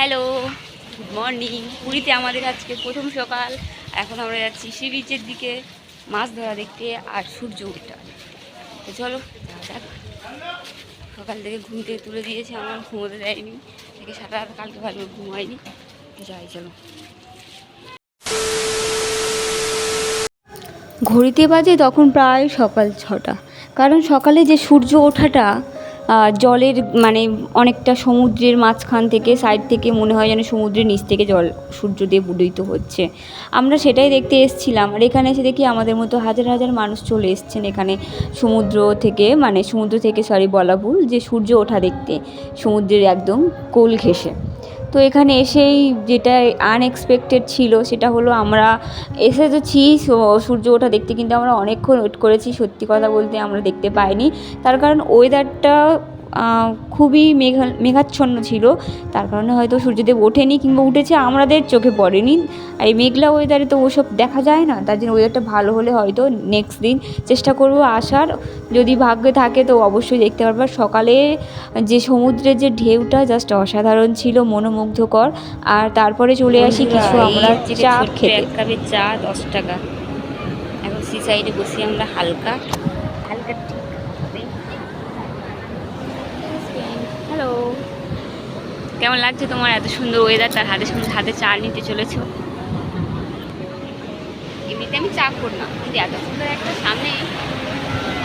Hello good morning পুরীতে আমাদের আজকে প্রথম সকাল। এখন আমরা যাচ্ছি সি বিচের দিকে, মাছ ধরা দেখতে আর সূর্য উঠটা চলো সকাল থেকে ঘুম থেকে তুলে দিয়েছে আমার, ঘুমোতে দেয়নি। থেকে সারা রাত কালকে ভালো ঘুম হয়নি তো যাই, চলো। ঘড়িতে বাজে তখন প্রায় সকাল ছটা। কারণ সকালে যে সূর্য ওঠাটা জলের মানে অনেকটা সমুদ্রের মাঝখান থেকে সাইড থেকে মনে হয় যেন সমুদ্রের নিচ থেকে জল, সূর্য দিয়ে উদিত হচ্ছে। আমরা সেটাই দেখতে এসেছিলাম। আর এখানে এসে দেখি আমাদের মতো হাজার হাজার মানুষ চলে এসছেন এখানে সমুদ্র থেকে মানে সমুদ্র থেকে সরি বলা ভুল, যে সূর্য ওঠা দেখতে, সমুদ্রের একদম কোল ঘেঁষে। তো এখানে এসেই যেটা আনএক্সপেক্টেড ছিল সেটা হলো আমরা এসেছি, সূ- সূর্য ওঠা দেখতে কিন্তু আমরা অনেকক্ষণ ওয়েট করেছি, সত্যি কথা বলতে আমরা দেখতে পাইনি। তার কারণ ওয়েদারটা খুবই মেঘা মেঘাচ্ছন্ন ছিল। তার কারণে হয়তো সূর্যদেব ওঠেনি কিংবা উঠেছে আমাদের চোখে পড়েনি। আর এই মেঘলা ওয়েদারে তো ওসব দেখা যায় না। তার জন্য ওয়েদারটা ভালো হলে হয়তো নেক্সট দিন চেষ্টা করব আসার। যদি ভাগ্যে থাকে তো অবশ্যই দেখতে পারব। সকালে যে সমুদ্রের যে ঢেউটা জাস্ট অসাধারণ ছিল মনোমুগ্ধকর। আর তারপরে চলে আসি কিছু আমরা চা খেতে। চা দশ টাকা। এখন সি সাইডে বসি আমরা হালকা। হালকা হ্যালো। কেমন লাগছে তোমার? এত সুন্দর ওয়েদার তার হাতে সুন্দর হাতে চা নিতে চলেছো? এমনিতে আমি চা করলাম কিন্তু এত সুন্দর একটা সামনে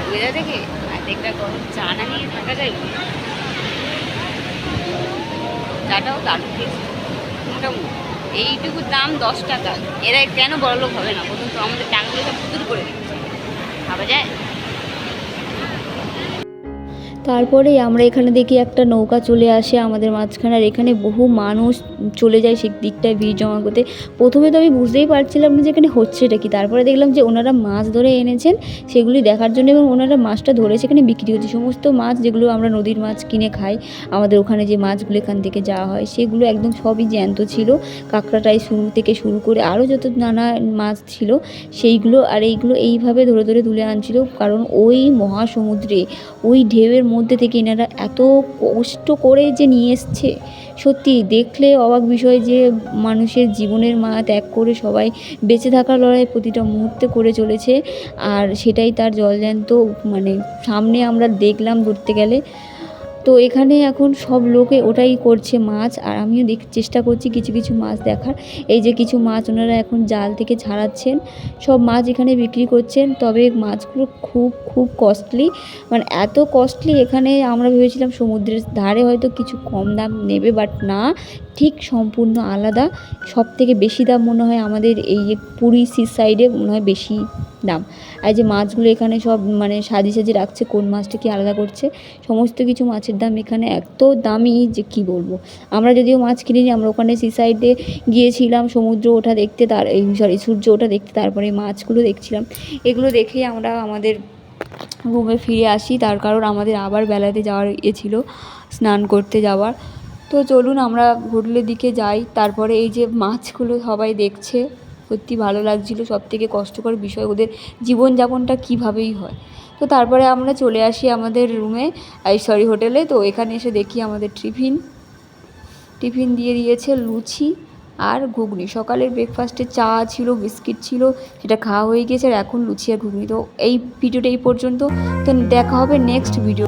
ওয়েদার দেখে আর একটা গরম চা না নিয়ে থাকা যায়। চাটাও দারুণ মোটামুটি। এইটুকু দাম দশ টাকা, এরা কেন বড় লোক হবে না? প্রথম তো, আমাদের টাকাগুলো সব পুতুল করে ভাবা যায়? তারপরেই আমরা এখানে দেখি একটা নৌকা চলে আসে আমাদের মাঝখানে, আর এখানে বহু মানুষ চলে যায় সেই দিকটায় ভিড় জমা করতে। প্রথমে তো আমি বুঝতেই পারছিলাম না যে এখানে হচ্ছেটা কি। তারপরে দেখলাম যে ওনারা মাছ ধরে এনেছেন সেগুলি দেখার জন্য এবং ওনারা মাছটা ধরে সেখানে বিক্রি হচ্ছে। সমস্ত মাছ যেগুলো আমরা নদীর মাছ কিনে খাই, আমাদের ওখানে যে মাছগুলো এখান থেকে যাওয়া হয় সেগুলো একদম সবই জ্যান্ত ছিল। কাঁকড়াটাই শুরু থেকে শুরু করে আরও যত নানা মাছ ছিল সেইগুলো, আর এইগুলো এইভাবে ধরে ধরে তুলে আনছিল। কারণ ওই মহাসমুদ্রে, ওই ঢেউয়ের মধ্যে থেকে এনারা এত কষ্ট করে যে নিয়ে এসছে। সত্যি দেখলে অবাক বিষয় যে মানুষের জীবনের মা ত্যাগ করে সবাই বেঁচে থাকার লড়াই প্রতিটা মুহূর্তে করে চলেছে। আর সেটাই তার জলজ্যান্ত মানে সামনে আমরা দেখলাম ঘুরতে গেলে। তো এখানে এখন সব লোকে ওটাই করছে মাছ, আর আমিও দেখ, চেষ্টা করছি কিছু কিছু মাছ দেখার। এই যে কিছু মাছ ওনারা এখন জাল থেকে ছাড়াচ্ছেন। সব মাছ এখানে বিক্রি করছেন, তবে মাছগুলো খুব খুব কস্টলি মানে এত কস্টলি এখানে আমরা ভেবেছিলাম সমুদ্রের ধারে হয়তো কিছু কম দাম নেবে বাট না, ঠিক সম্পূর্ণ আলাদা। সব থেকে বেশি দাম মনে হয় আমাদের এই যে পুরী সি সাইডে মনে হয় বেশি দাম। আর যে মাছগুলো এখানে সব মানে সাজিয়ে সাজিয়ে রাখছে, কোন মাছটা কি আলাদা করছে, সমস্ত কিছু মাছের দাম এখানে এত দামি যে কি বলব? আমরা যদিও মাছ কিনিনি, আমরা ওখানে সি সাইডে গিয়েছিলাম, সমুদ্র ওঠা দেখতে, তার এই সরি সূর্য ওঠা দেখতে, তারপরে মাছগুলো দেখছিলাম। এগুলো দেখেই আমরা আমাদের রুমে ফিরে আসি, তার কারণ আমাদের আবার বেলাতে যাওয়ার ইয়ে ছিল, স্নান করতে যাওয়ার। তো চলুন আমরা হোটেলের দিকে যাই, তারপরে এই যে মাছগুলো সবাই দেখছে সত্যি ভালো লাগছিল সব থেকে কষ্টকর বিষয় ওদের জীবনযাপনটা কীভাবেই হয়। তো তারপরে আমরা চলে আসি আমাদের রুমে এই সরি হোটেলে তো এখানে এসে দেখি আমাদের টিফিন। টিফিন দিয়ে দিয়েছে লুচি আর ঘুগনি। সকালের ব্রেকফাস্টে চা ছিল, বিস্কিট ছিল, সেটা খাওয়া হয়ে গেছে। আর এখন লুচি আর ঘুগনি। তো এই ভিডিওটা এই পর্যন্ত। তো দেখা হবে নেক্সট ভিডিও